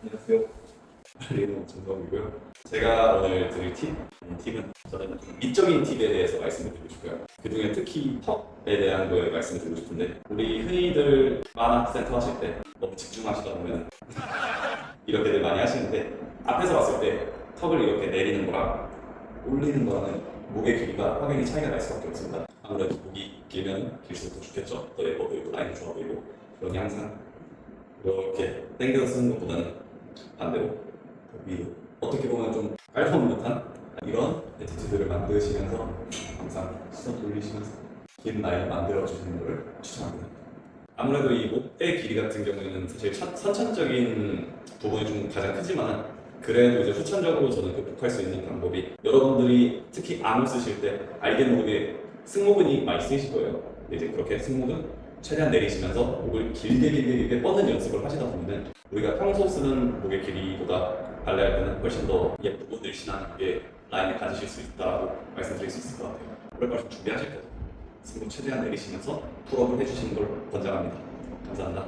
안녕하세요. 리는 정성이고요. 제가 오늘 드릴 팁, 음, 팁은 저는 좀 미적인 팁에 대해서 말씀을 드리고 싶고요. 그 중에 특히 턱에 대한 거에 말씀을 드리고 싶은데 우리 흔히들 만화 센터 하실 때 너무 집중하시다 보면 이렇게들 많이 하시는데 앞에서 봤을 때 턱을 이렇게 내리는 거랑 올리는 거랑은 목의 길이가 확연히 차이가 날 수밖에 없습니다. 아무래도 목이 길면 길수록 더 좋겠죠. 더 예뻐 보이고 라인이 좋아 보이고 그러니 항상 이렇게 당겨서 쓰는 것보다는 반대로 더 위로 어떻게 보면 좀 듯한 이런 에티튜드를 만드시면서 항상 시선 돌리시면서 긴 라인을 만들어 주시는 것을 추천합니다. 아무래도 이 목대 길이 같은 경우에는 사실 선- 선천적인 부분이 좀 가장 크지만 그래도 이제 후천적으로 저는 극복할 수 있는 방법이 여러분들이 특히 암을 쓰실 때 알게 모르게 승모근이 많이 쓰이실 거예요. 이제 그렇게 승모근 최대한 내리시면서 목을 길게 길게 길게 뻗는 연습을 하시다 보면은 우리가 평소 쓰는 목의 길이보다 발레할 때는 훨씬 더 예쁘고 늘씬한 게 라인을 가지실 수 있다고 말씀드릴 수 있을 것 같아요. 거좀 준비하실 때도 승모 최대한 내리시면서 풀업을 해주시는 걸 권장합니다. 감사합니다.